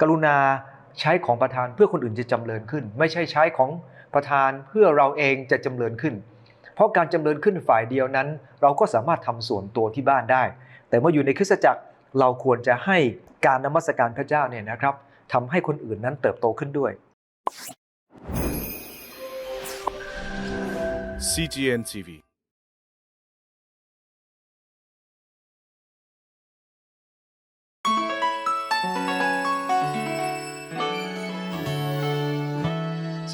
กรุณาใช้ของประทานเพื่อคนอื่นจะจำเริญขึ้น ไม่ใช่ใช้ของประทานเพื่อเราเองจะจำเริญขึ้น เพราะการจำเริญขึ้นฝ่ายเดียวนั้น เราก็สามารถทำส่วนตัวที่บ้านได้ แต่เมื่ออยู่ในคริสตจักรเราควรจะให้การนมัสการพระเจ้าเนี่ยนะครับทำให้คนอื่นนั้นเติบโตขึ้นด้วย CGN TV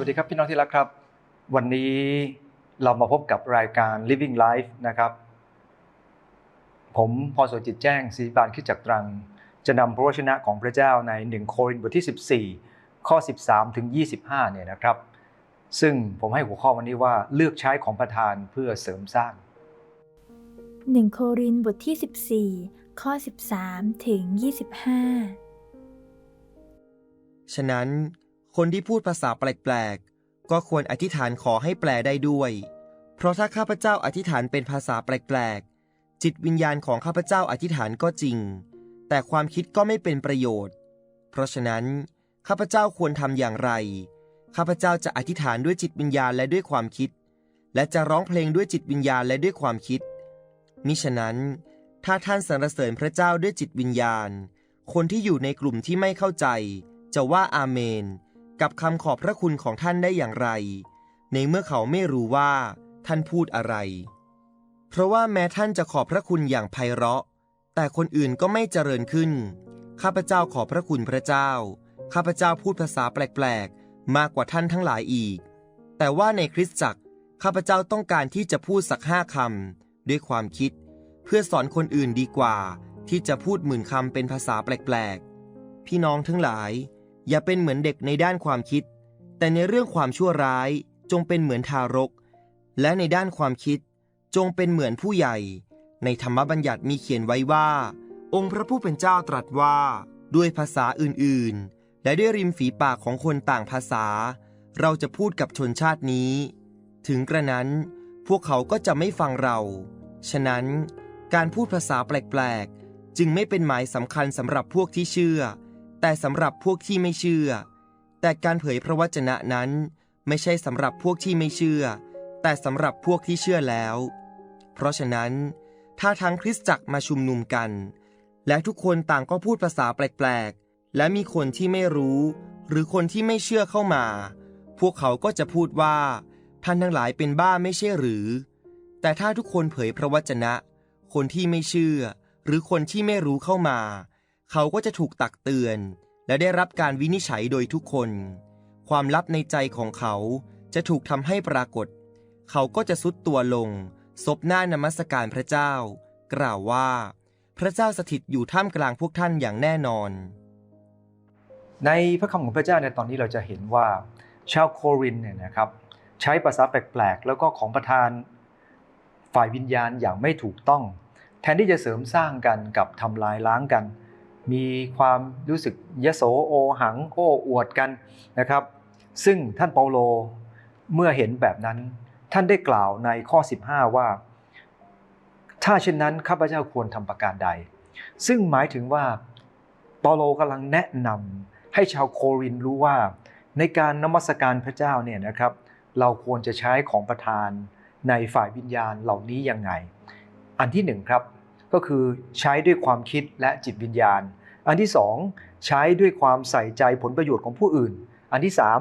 วัสดีครับพี่น้องที่รักครับ วันนี้เรามาพบกับรายการ Living Life นะครับ ผมพรสวจิตแจ้งศรีบานคิดจักรตรัง จะนำพระวจนะของพระเจ้าใน 1 โครินธ์บทที่ 14 ข้อ 13 ถึง 25 เนี่ยนะครับ ซึ่งผมให้หัวข้อวันนี้ว่าเลือกใช้ของประทานเพื่อเสริมสร้าง 1 โครินธ์บทที่ 14 ข้อ 13 ถึง 25 ฉะนั้น คนที่พูดภาษาแปลกๆ ก็ควรอธิษฐานขอให้แปลได้ด้วย เพราะถ้าข้าพเจ้าอธิษฐานเป็นภาษาแปลกๆ จิตวิญญาณของข้าพเจ้าอธิษฐานก็จริง แต่ความคิดก็ไม่เป็นประโยชน์ เพราะฉะนั้น ข้าพเจ้าควรทำอย่างไร ข้าพเจ้าจะอธิษฐานด้วยจิตวิญญาณและด้วยความคิด และจะร้องเพลงด้วยจิตวิญญาณและด้วยความคิด มิฉะนั้น ถ้าท่านสรรเสริญพระเจ้าด้วยจิตวิญญาณ คนที่อยู่ในกลุ่มที่ไม่เข้าใจ จะว่าอาเมน กับคำขอบพระคุณของท่านได้อย่างไร ในเมื่อเขาไม่รู้ว่า ท่านพูดอะไร เพราะว่าแม้ท่านจะขอบพระคุณอย่างไพเราะ แต่คนอื่นก็ไม่เจริญขึ้น ข้าพเจ้าขอบพระคุณพระเจ้า ข้าพเจ้าพูดภาษาแปลกๆ มากกว่าท่านทั้งหลายอีก แต่ว่าในคริสตจักรข้าพเจ้าต้องการที่จะพูดสักห้าคำด้วยความคิด เพื่อสอนคนอื่นดีกว่า ที่จะพูดหมื่นคำเป็นภาษาแปลกๆ พี่น้องทั้งหลาย อย่าเป็นเหมือนเด็กในด้านความคิด แต่ในเรื่องความชั่วร้ายจงเป็นเหมือนทารก และในด้านความคิด จงเป็นเหมือนผู้ใหญ่ ในธรรมบัญญัติมีเขียนไว้ว่า องค์พระผู้เป็นเจ้าตรัสว่า ด้วยภาษาอื่นๆ และด้วยริมฝีปากของคนต่างภาษา เราจะพูดกับชนชาตินี้ ถึงกระนั้น พวกเขาก็จะไม่ฟังเรา ฉะนั้น การพูดภาษาแปลกๆ จึงไม่เป็นหมายสำคัญสำหรับพวกที่เชื่อ แต่สำหรับพวกที่ไม่เชื่อ แต่การเผยพระวจนะนั้นไม่ใช่สำหรับพวกที่ไม่เชื่อ แต่สำหรับพวกที่เชื่อแล้ว เพราะฉะนั้น ถ้าทั้งคริสตจักรมาชุมนุมกัน และทุกคนต่างก็พูดภาษาแปลกๆ และมีคนที่ไม่รู้ หรือคนที่ไม่เชื่อเข้ามา พวกเขาก็จะพูดว่า ท่านทั้งหลายเป็นบ้าไม่ใช่หรือ แต่ถ้าทุกคนเผยพระวจนะ คนที่ไม่เชื่อ หรือคนที่ไม่รู้เข้ามา เขาก็จะถูกตักเตือน และได้รับการวินิจฉัยโดยทุกคน ความลับในใจของเขาจะถูกทำให้ปรากฏ เขาก็จะสุดตัวลงซบหน้านมัสการพระเจ้า กล่าวว่า พระเจ้าสถิตอยู่ท่ามกลางพวกท่านอย่างแน่นอน ในพระคำของพระเจ้าในตอนนี้เราจะเห็นว่าชาวโครินเนี่ยนะครับ ใช้ภาษาแปลกๆ แล้วก็ของประทานฝ่ายวิญญาณอย่างไม่ถูกต้อง แทนที่จะเสริมสร้างกันกับทำลายล้างกัน มีความรู้สึกยโสโอหังโอ้อวดกันนะครับ ซึ่งท่านเปาโลเมื่อเห็นแบบนั้น ท่านได้กล่าวในข้อ 15 ว่า ถ้าเช่นนั้นข้าพเจ้าควรทำประการใด ซึ่งหมายถึงว่าเปาโลกำลังแนะนำให้ชาวโครินรู้ว่า ในการนมัสการพระเจ้าเนี่ยนะครับ เราควรจะใช้ของประทานในฝ่ายวิญญาณเหล่านี้ยังไง อันที่หนึ่งครับ ก็คือใช้ด้วยความคิดและจิตวิญญาณ อันที่สองใช้ด้วยความใส่ใจผลประโยชน์ของผู้อื่น อันที่สาม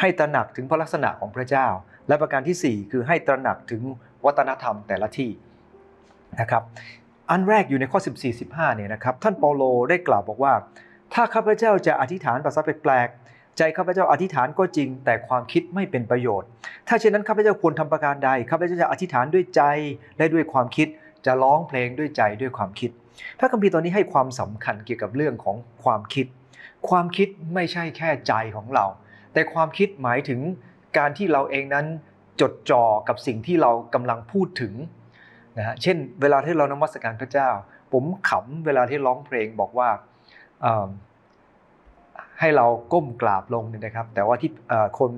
ให้ตระหนักถึงพระลักษณะของพระเจ้า และประการที่สี่คือให้ตระหนักถึงวัฒนธรรมแต่ละที่นะครับอันแรกอยู่ในข้อ 14 15เนี่ยนะครับท่านเปาโลได้กล่าวบอกว่า ถ้าข้าพเจ้าจะอธิษฐานภาษาแปลกๆใจข้าพเจ้าอธิษฐานก็จริง แต่ความคิดไม่เป็นประโยชน์ ถ้าเช่นนั้นข้าพเจ้าควรทำประการใดข้าพเจ้าจะอธิษฐานด้วยใจและด้วยความคิด จะร้องเพลงด้วยใจด้วยความคิด พระคัมภีร์ตอนนี้ให้ความสำคัญเกี่ยวกับเรื่องของความคิด ความคิดไม่ใช่แค่ใจของเรา แต่ความคิดหมายถึงการที่เราเองนั้นจดจ่อกับสิ่งที่เรากำลังพูดถึงนะฮะเช่น เวลาที่เรานมัสการพระเจ้า ผมขำเวลาที่ร้องเพลงบอกว่าให้เราก้มกราบลงเนี่ยนะครับ แต่ว่าที่คน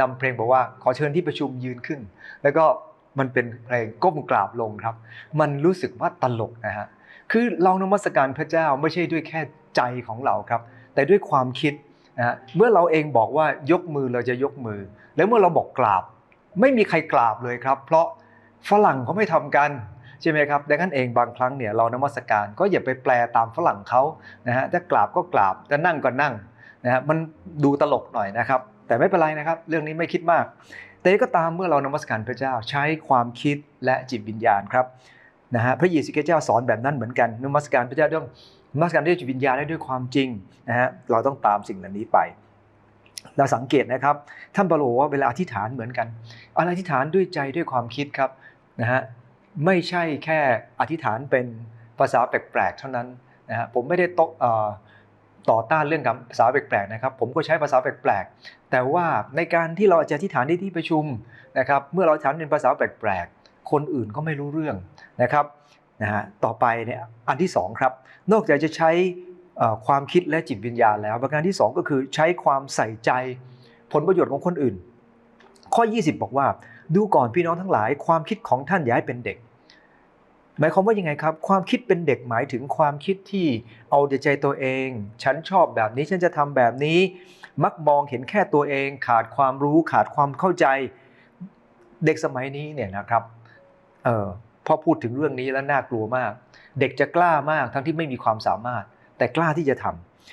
นำเพลงบอกว่าขอเชิญที่ประชุมยืนขึ้น แล้วก็ มันเป็นเพลงก้มกราบลงครับ มันรู้สึกว่าตลกนะฮะคือเรานมัสการพระเจ้าไม่ใช่ด้วยแค่ใจของเราครับ แต่ด้วยความคิดนะฮะเมื่อเราเองบอกว่ายกมือเราจะยกมือ แล้วเมื่อเราบอกกราบ ไม่มีใครกราบเลยครับ เพราะฝรั่งเขาไม่ทำกันใช่ไหมครับดังนั้นเองบางครั้งเนี่ยเรานมัสการก็อย่าไปแปลตามฝรั่งเขานะฮะถ้ากราบก็กราบจะนั่งก็นั่งนะฮะมันดูตลกหน่อยนะครับ แต่ไม่เป็นไรนะครับ เรื่องนี้ไม่คิดมาก แต่ก็ตามเมื่อเรานมัสการพระเจ้าใช้ความคิดและจิตวิญญาณครับนะฮะพระเยซูคริสต์เจ้าสอนแบบนั้นเหมือนกันนมัสการพระเจ้าต้องนมัสการด้วยจิตวิญญาณและด้วยความจริงนะฮะเราต้องตามสิ่งเหล่านี้ไป เราสังเกตนะครับ ท่านเปาโลว่าเวลาอธิษฐานเหมือนกันอะไรอธิษฐานด้วยใจด้วยความคิดครับนะฮะไม่ใช่แค่อธิษฐานเป็นภาษาแปลกๆเท่านั้นนะฮะผมไม่ได้ตกเอ่อ ต่อต้านเรื่องกับภาษาแปลกๆนะครับ ผมก็ใช้ภาษาแปลกๆ แต่ว่าในการที่เราจะอธิษฐานในที่ประชุมนะครับ เมื่อเราอธิษฐานเป็นภาษาแปลกๆ คนอื่นก็ไม่รู้เรื่องนะครับนะฮะต่อไปเนี่ยอันที่สองครับนอกจากจะใช้ความคิดและจิตวิญญาณแล้วประการที่สองก็คือใช้ความใส่ใจผลประโยชน์ของคนอื่น ข้อ 20 บอกว่า ดูก่อนพี่น้องทั้งหลาย ความคิดของท่านอย่าให้เป็นเด็ก หมายความว่ายังไงครับ ความคิดเป็นเด็กหมายถึงความคิดที่เอาแต่ใจตัวเอง ฉันชอบแบบนี้ฉันจะทำแบบนี้ มักมองเห็นแค่ตัวเอง ขาดความรู้ขาดความเข้าใจ เด็กสมัยนี้เนี่ยนะครับเออพอพูดถึงเรื่องนี้แล้วน่ากลัวมาก เด็กจะกล้ามากทั้งที่ไม่มีความสามารถ แต่กล้าที่จะท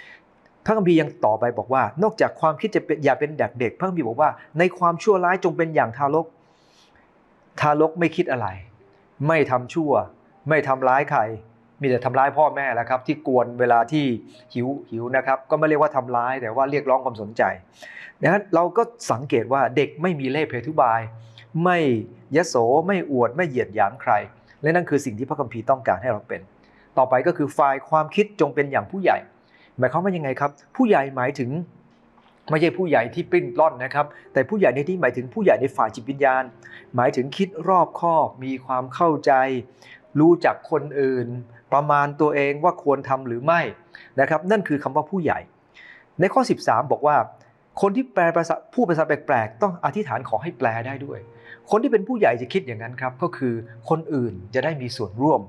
ำพระคัมภีร์ยังต่อไปบอกว่า นอกจากความคิดจะเป็นอย่าเป็นเด็กเด็กพระคัมภีร์บอกว่าในความชั่วร้ายจงเป็นอย่างทารก ทารกไม่คิดอะไร ไม่ทำชั่ว ไม่ทำร้ายใคร มีแต่ทำร้ายพ่อแม่แหละครับ ที่กวนเวลาที่หิวหิวนะครับ ก็ไม่เรียกว่าทำร้ายแต่ว่าเรียกร้องความสนใจดังนั้นเราก็สังเกตว่าเด็กไม่มีเล่ห์เพทุบาย ไม่ยโสไม่อวดไม่เหยียดหยามใคร และนั่นคือสิ่งที่พระคัมภีร์ต้องการให้เราเป็น ต่อไปก็คือฝ่ายความคิดจงเป็นอย่างผู้ใหญ่ หมายความว่ายังไงครับ ผู้ใหญ่หมายถึง ไม่ใช่ผู้ใหญ่ที่ปิ้นปล้อนนะครับ แต่ผู้ใหญ่ในที่หมายถึงผู้ใหญ่ในฝ่ายจิตวิญญาณ หมายถึงคิดรอบคอบมีความเข้าใจ รู้จักคนอื่น ประมาณตัวเองว่าควรทำหรือไม่นะครับ นั่นคือคำว่าผู้ใหญ่ ในข้อ 13 บอกว่า คนที่แปลภาษาผู้ภาษาแปลกๆ ต้องอธิษฐานขอให้แปลได้ด้วย คนที่เป็นผู้ใหญ่จะคิดอย่างนั้นครับก็คือคนอื่นจะได้มีส่วนร่วม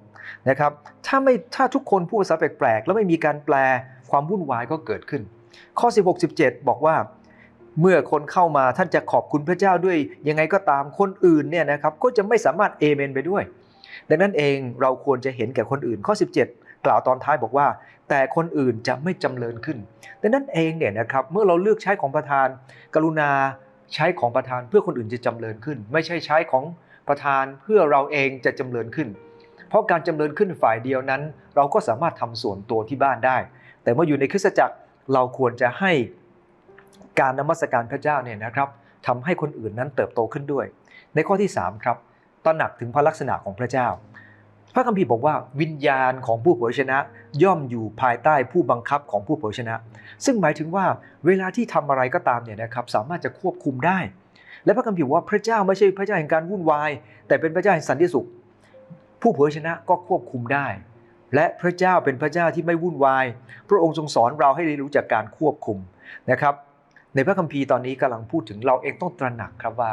นะครับ ถ้าไม่ถ้าทุกคนพูดภาษาแปลกๆแล้วไม่มีการแปลความวุ่นวายก็เกิดขึ้น ข้อ 16 17 บอกว่า เมื่อคนเข้ามาท่านจะขอบคุณพระเจ้าด้วย ยังไงก็ตามคนอื่นเนี่ยนะครับก็จะไม่สามารถเอเมนไปด้วย ดังนั้นเองเราควรจะเห็นแก่คนอื่นข้อ 17 กล่าวตอนท้ายบอกว่า แต่คนอื่นจะไม่จำเริญขึ้น ดังนั้นเองเนี่ยนะครับเมื่อเราเลือกใช้ของประธาน กรุณาใช้ของประธานเพื่อคนอื่นจะจำเริญขึ้น ไม่ใช่ใช้ของประธานเพื่อเราเองจะจำเริญขึ้น เพราะการจำเริญขึ้นฝ่ายเดียวนั้น เราก็สามารถทำส่วนตัวที่บ้านได้ แต่เมื่ออยู่ในคริสตจักร เราควรจะให้การนมัสการพระเจ้าเนี่ยนะครับทำให้คนอื่นนั้นเติบโตขึ้นด้วย ในข้อที่3ครับตระหนักถึงพระลักษณะของพระเจ้า พระคัมภีร์บอกว่าวิญญาณของผู้เผยชนะ ย่อมอยู่ภายใต้ผู้บังคับของผู้เผยชนะ ซึ่งหมายถึงว่าเวลาที่ทำอะไรก็ตามเนี่ยนะครับสามารถจะควบคุมได้ และพระคัมภีร์บอกว่าพระเจ้าไม่ใช่พระเจ้าแห่งการวุ่นวาย แต่เป็นพระเจ้าแห่งสันติสุข ผู้เผยชนะก็ควบคุมได้ และพระเจ้าเป็นพระเจ้าที่ไม่วุ่นวาย พระองค์ทรงสอนเราให้เรียนรู้จากการควบคุมนะครับ ในพระคัมภีร์ตอนนี้กำลังพูดถึงเราเองต้องตระหนักครับว่า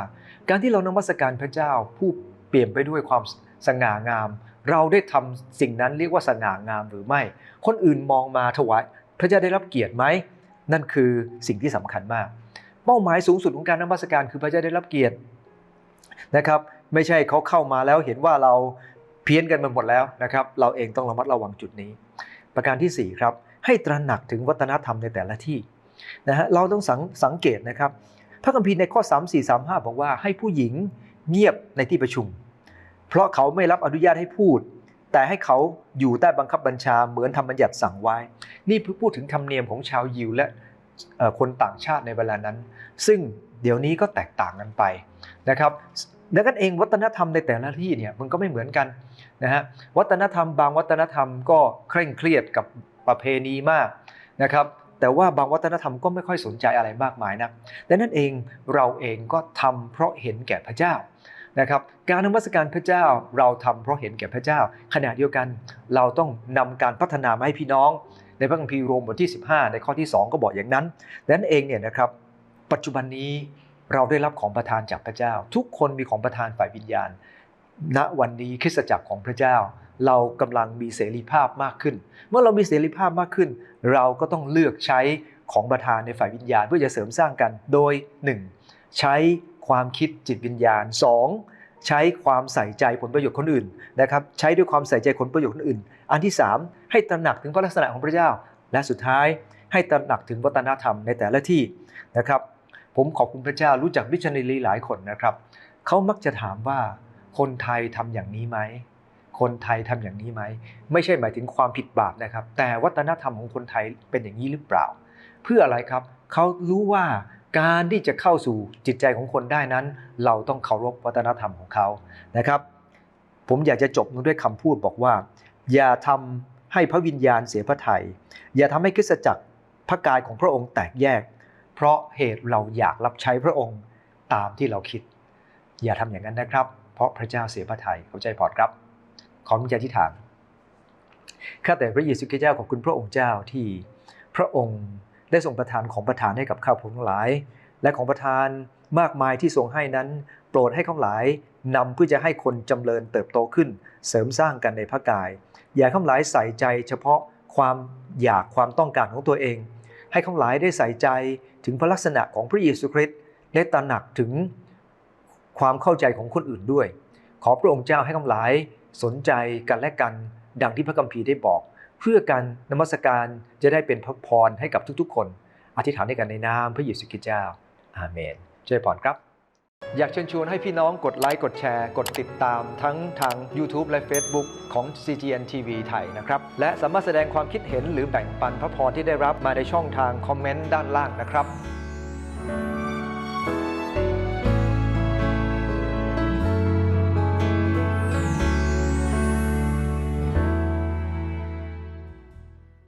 การที่เรานมัสการพระเจ้าผู้เปลี่ยนไปด้วยความสง่างาม เราได้ทำสิ่งนั้นเรียกว่าสง่างามหรือไม่ คนอื่นมองมาถวาย พระเจ้าได้รับเกียรติไหม นั่นคือสิ่งที่สำคัญมาก เป้าหมายสูงสุดของการนมัสการคือพระเจ้าได้รับเกียรตินะครับ ไม่ใช่เขาเข้ามาแล้วเห็นว่าเรา เพี้ยนกันมาหมดแล้วนะครับ เราเองต้องระมัดระวังจุดนี้ ประการที่ 4 ครับ ให้ตระหนักถึงวัฒนธรรมในแต่ละที่นะฮะเราต้องสังสงเกตนะครับ พระคัมภีร์ในข้อ 3 4 3 5 บอกว่าให้ผู้หญิงเงียบในที่ประชุม เพราะเขาไม่รับอนุญาตให้พูด แต่ให้เขาอยู่ใต้บังคับบัญชาเหมือนทำบัญญัติสั่งไว้ นี่พูดถึงธรรมเนียมของชาวยิวและคนต่างชาติในเวลานั้น ซึ่งเดี๋ยวนี้ก็แตกต่างกันไปนะครับ ดังนั้นเองวัฒนธรรมในแต่ละที่เนี่ยมันก็ไม่เหมือนกันนะฮะวัฒนธรรมบางวัฒนธรรมก็เคร่งเครียดกับประเพณีมากนะครับแต่ว่าบางวัฒนธรรมก็ไม่ค่อยสนใจอะไรมากมายนะดังนั้นเองเราเองก็ทำเพราะเห็นแก่พระเจ้านะครับการนมัสการพระเจ้าเราทำเพราะเห็นแก่พระเจ้า ขณะเดียวกันเราต้องนำการพัฒนามาให้พี่น้อง ในพระคัมภีร์โรมบทที่ 15 ในข้อที่ 2 ก็บอกอย่างนั้นดังนั้นเองเนี่ยนะครับปัจจุบันนี้ เราได้รับของประทานจากพระเจ้า ทุกคนมีของประทานฝ่ายวิญญาณ ณวันนี้คริสตจักรของพระเจ้า เรากำลังมีเสรีภาพมากขึ้น เมื่อเรามีเสรีภาพมากขึ้น เราก็ต้องเลือกใช้ของประทานในฝ่ายวิญญาณ เพื่อจะเสริมสร้างกันโดย 1. ใช้ความคิดจิตวิญญาณ 2. ใช้ความใส่ใจผลประโยชน์คนอื่นนะครับใช้ด้วยความใส่ใจผลประโยชน์คนอื่น อันที่ 3 ให้ตระหนักถึงพระลักษณะของพระเจ้า และสุดท้ายให้ตระหนักถึงวัฒนธรรมในแต่ละที่นะครับ ผมขอบคุณพระเจ้ารู้จักมิชชันนารีหลายคนนะครับ เขามักจะถามว่าคนไทยทำอย่างนี้ไหม คนไทยทำอย่างนี้ไหม ไม่ใช่หมายถึงความผิดบาปนะครับ แต่วัฒนธรรมของคนไทยเป็นอย่างนี้หรือเปล่า เพื่ออะไรครับ เขารู้ว่าการที่จะเข้าสู่จิตใจของคนได้นั้น เราต้องเคารพวัฒนธรรมของเขานะครับ ผมอยากจะจบด้วยคำพูดบอกว่า อย่าทำให้พระวิญญาณเสียพระทย อย่าทำให้คริสตจักรพระกายของพระองค์แตกแยก เพราะเหตุเราอยากรับใช้พระองค์ตามที่เราคิด อย่าทำอย่างนั้นนะครับ เพราะพระเจ้าเสียพระทัยเข้าใจพอดครับ ขอมิจาธิฐานข้าแต่พระเยซูคริสต์เจ้าขอบคุณพระองค์เจ้าที่พระองค์ได้ทรงประทานของประทานให้กับข้าพงทั้งหลาย และของประทานมากมายที่ทรงให้นั้น โปรดให้ข้าพหลายนำเพื่อจะให้คนจำเริญเติบโตขึ้น เสริมสร้างกันในพระกาย อย่าข้าพหลายใส่ใจเฉพาะความอยากความต้องการของตัวเอง ให้ข้างหลายได้ใส่ใจถึงพระลักษณะของพระเยซูคริสต์และตระหนักถึงความเข้าใจของคนอื่นด้วย ขอพระองค์เจ้าให้ข้างหลายสนใจกันและกัน ดังที่พระคัมภีร์ได้บอก เพื่อการนมัสการจะได้เป็นพระพรให้กับทุกๆ คน อธิษฐานในกันในนามพระเยซูคริสต์เจ้าอาเมนเจริญพรครับ อยากเชิญชวนให้พี่น้องกดไลค์ กดแชร์ กดติดตามทั้งทาง YouTube และ Facebook ของ CGN TV ไทยนะครับ และสามารถแสดงความคิดเห็นหรือแบ่งปันพระพรที่ได้รับมาในช่องทางคอมเมนต์ด้านล่างนะครับ